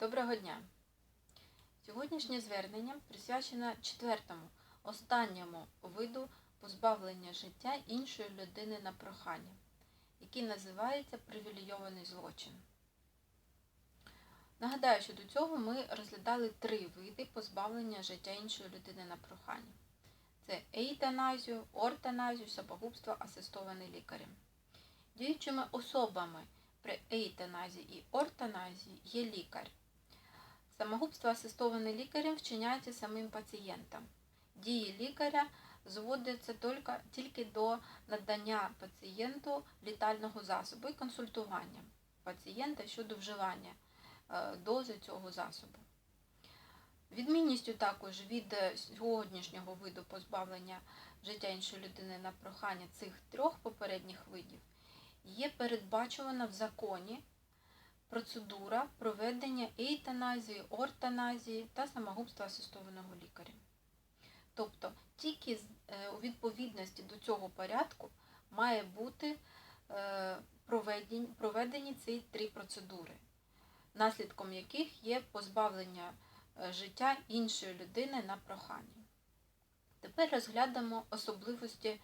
Доброго дня! Сьогоднішнє звернення присвячено четвертому, останньому виду позбавлення життя іншої людини на прохання, який називається привілейований злочин. Нагадаю, що до цього ми розглядали три види позбавлення життя іншої людини на прохання. Це ейтаназію, ортаназію, самогубство, асистоване лікарем. Діючими особами при ейтаназії і ортаназії є лікар. Самогубство асистоване лікарем вчиняється самим пацієнтом. Дії лікаря зводяться тільки до надання пацієнту літального засобу і консультування пацієнта щодо вживання дози цього засобу. Відмінністю також від сьогоднішнього виду позбавлення життя іншої людини на прохання цих трьох попередніх видів є передбачувана в законі процедура проведення ейтаназії, ортаназії та самогубства асистованого лікаря. Тобто тільки у відповідності до цього порядку має бути проведені, проведені ці три процедури, наслідком яких є позбавлення життя іншої людини на прохання. Тепер розглянемо особливості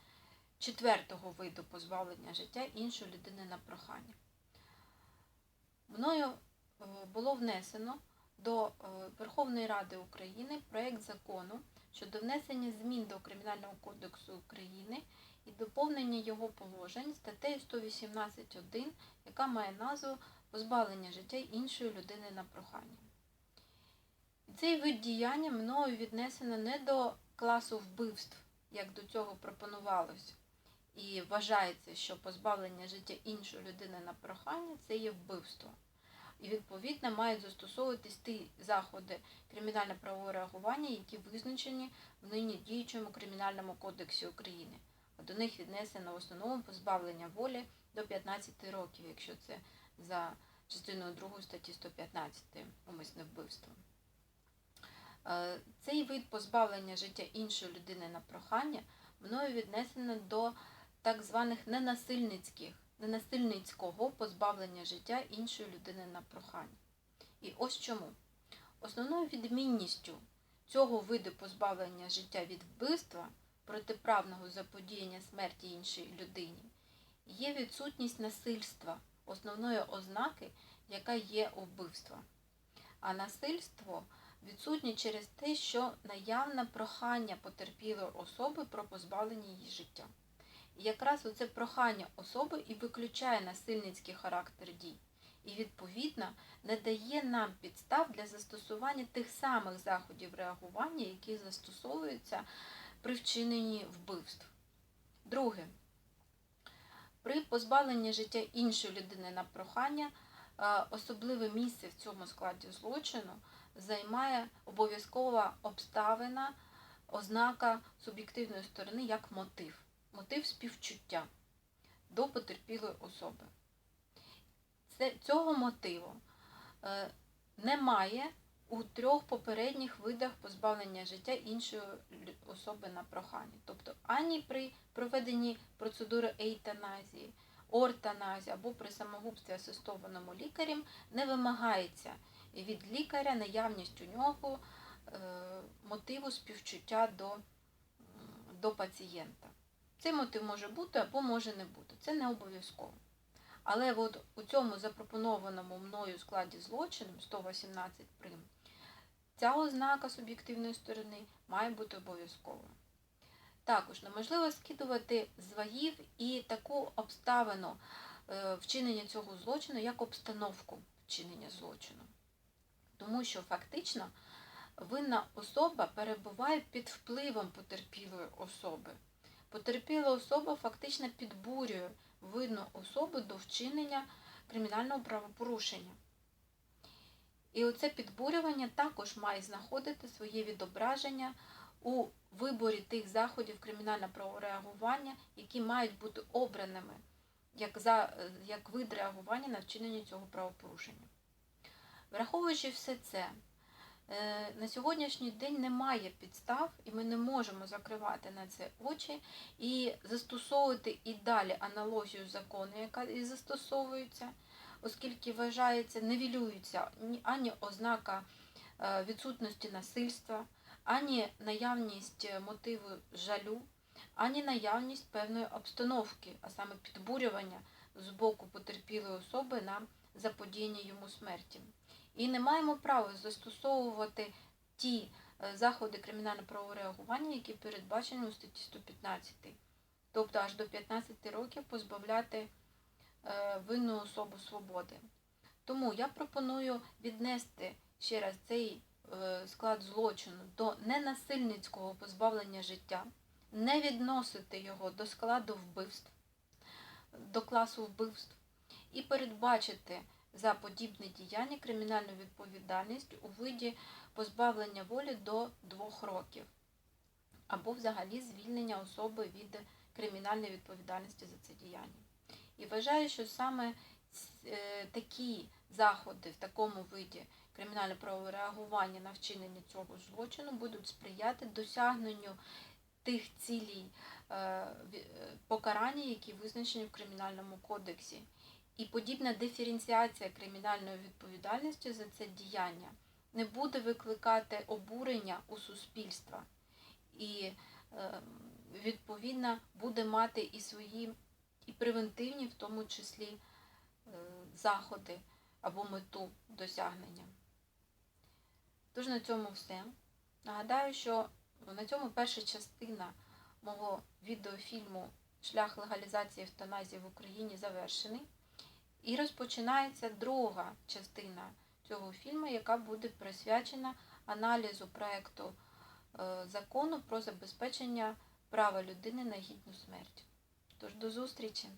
четвертого виду позбавлення життя іншої людини на прохання. Мною було внесено до Верховної Ради України проєкт закону щодо внесення змін до Кримінального кодексу України і доповнення його положень статтею 118.1, яка має назву позбавлення життя іншої людини на прохання. Цей вид діяння мною віднесено не до класу вбивств, як до цього пропонувалось, і вважається, що позбавлення життя іншої людини на прохання це є вбивство. І, відповідно, мають застосовуватись ті заходи кримінально-правового реагування, які визначені в нині діючому Кримінальному кодексі України. А до них віднесено в основному позбавлення волі до 15 років, якщо це за частиною 2 статті 115 умисне вбивство. Цей вид позбавлення життя іншої людини на прохання мною віднесено до так званих ненасильницьких, ненасильницького позбавлення життя іншої людини на прохання. І ось чому. Основною відмінністю цього виду позбавлення життя від вбивства, протиправного заподіяння смерті іншій людині, є відсутність насильства, основної ознаки, яка є у вбивства. А насильство відсутнє через те, що наявне прохання потерпілої особи про позбавлення її життя. Якраз оце прохання особи і виключає насильницький характер дій. І, відповідно, не дає нам підстав для застосування тих самих заходів реагування, які застосовуються при вчиненні вбивств. Друге, при позбавленні життя іншої людини на прохання особливе місце в цьому складі злочину займає обов'язкова обставина, ознака суб'єктивної сторони як мотив, мотив співчуття до потерпілої особи. Цього мотиву немає у трьох попередніх видах позбавлення життя іншої особи на прохання. Тобто ані при проведенні процедури ейтаназії, ортаназії або при самогубстві асистованому лікарем не вимагається від лікаря наявність у нього мотиву співчуття до, до пацієнта. Цей мотив може бути або може не бути. Це не обов'язково. Але от у цьому запропонованому мною складі злочину 118 прим. Ця ознака суб'єктивної сторони має бути обов'язковою. Також неможливо скидувати з вагів і таку обставину вчинення цього злочину, як обстановку вчинення злочину. Тому що фактично винна особа перебуває під впливом потерпілої особи. Потерпіла особа фактично підбурює винну особу до вчинення кримінального правопорушення. І оце підбурювання також має знаходити своє відображення у виборі тих заходів кримінально-правового реагування, які мають бути обраними як, за, як вид реагування на вчинення цього правопорушення. Враховуючи все це, на сьогоднішній день немає підстав, і ми не можемо закривати на це очі і застосовувати і далі аналогію закону, яка і застосовується оскільки вважається, невілюється ані ознака е, відсутності насильства, ані наявність е, мотиву жалю, ані наявність певної обстановки, а саме підбурювання з боку потерпілої особи на заподіяння йому смерті. І не маємо права застосовувати ті е, заходи кримінально-правового реагування, які передбачені у статті 115, тобто аж до 15 років позбавляти е, винну особу свободи. Тому я пропоную віднести ще раз цей е, склад злочину до ненасильницького позбавлення життя, не відносити його до складу вбивств, до класу вбивств і передбачити за подібне діяння кримінальну відповідальність у виді позбавлення волі до двох років або взагалі звільнення особи від кримінальної відповідальності за це діяння. І вважаю, що саме е, такі заходи в такому виді кримінально-правового реагування на вчинення цього злочину будуть сприяти досягненню тих цілей е, е, покарання, які визначені в Кримінальному кодексі. І подібна диференціація кримінальної відповідальності за це діяння не буде викликати обурення у суспільства і е, відповідно буде мати і свої і превентивні, в тому числі, е, заходи або мету досягнення. Тож на цьому все. Нагадаю, що на цьому перша частина мого відеофільму Шлях легалізації евтаназії в Україні завершений. І розпочинається друга частина цього фільму, яка буде присвячена аналізу проекту е, закону про забезпечення права людини на гідну смерть. Тож до зустрічі!